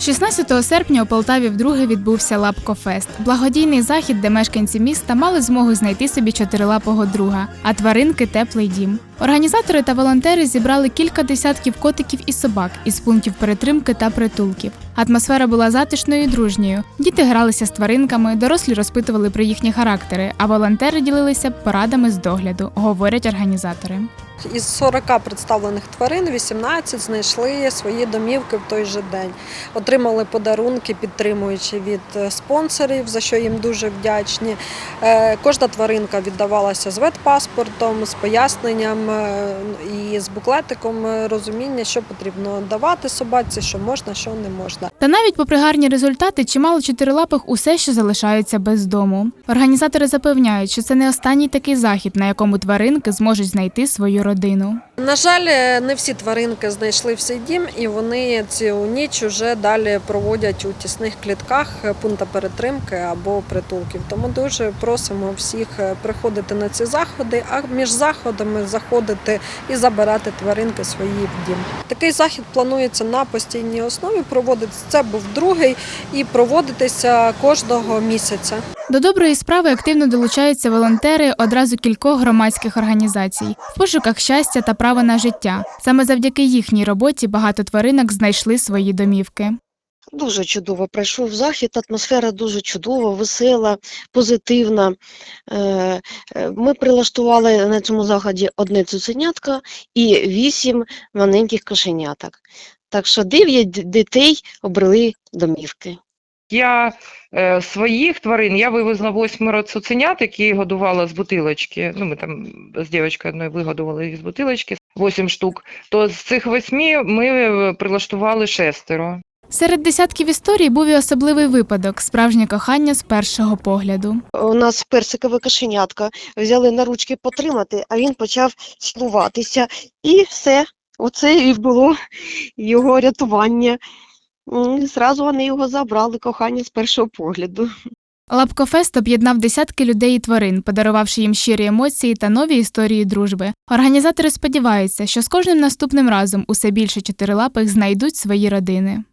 16 серпня у Полтаві вдруге відбувся Лапкофест – благодійний захід, де мешканці міста мали змогу знайти собі чотирилапого друга, а тваринки теплий дім. Організатори та волонтери зібрали кілька десятків котиків і собак із пунктів перетримки та притулків. Атмосфера була затишною і дружньою. Діти гралися з тваринками, дорослі розпитували про їхні характери, а волонтери ділилися порадами з догляду, говорять організатори. Із 40 представлених тварин 18 знайшли свої домівки в той же день. Отримали подарунки, підтримуючи від е, спонсорів, за що їм дуже вдячні. Е, Кожна тваринка віддавалася з ветпаспортом, з поясненням е, і з буклетиком розуміння, що потрібно давати собаці, що можна, що не можна. Та навіть попри гарні результати, чимало чотирилапих усе ще залишаються без дому. Організатори запевняють, що це не останній такий захід, на якому тваринки зможуть знайти свою родину. На жаль, е, не всі тваринки знайшли в свій дім, і вони цю ніч вже далі проводять у тісних клітках е, пункта перетримки або притулків. Тому дуже просимо всіх е, приходити на ці заходи, а між заходами заходити і забирати тваринки свої в дім. Такий захід планується на постійній основі. Проводиться це був другий і проводитися кожного місяця. До доброї справи активно долучаються волонтери одразу кількох громадських організацій в пошуках щастя та права на життя. Саме завдяки їхній роботі багато тваринок знайшли свої домівки. Дуже чудово пройшов захід, атмосфера дуже чудова, весела, позитивна. Е, е, Ми прилаштували на цьому заході одне цуценятко і вісім маленьких кошеняток. Так що дев'ять дітей обрели домівки. Я е, своїх тварин я вивезла восьмеро цуценят, які годувала з бутилочки. Ну, ми там з дівчинкою одною вигодували їх з бутилочки, восім штук. То з цих восьми ми е, прилаштували шестеро. Серед десятків історій був і особливий випадок справжнє кохання з першого погляду. У нас персикове кошенятко взяли на ручки потримати, а він почав цілуватися. І все. Оце і було його рятування. І Зразу вони його забрали, кохання з першого погляду. Лапкофест об'єднав десятки людей і тварин, подарувавши їм щирі емоції та нові історії дружби. Організатори сподіваються, що з кожним наступним разом усе більше чотирилапих знайдуть свої родини.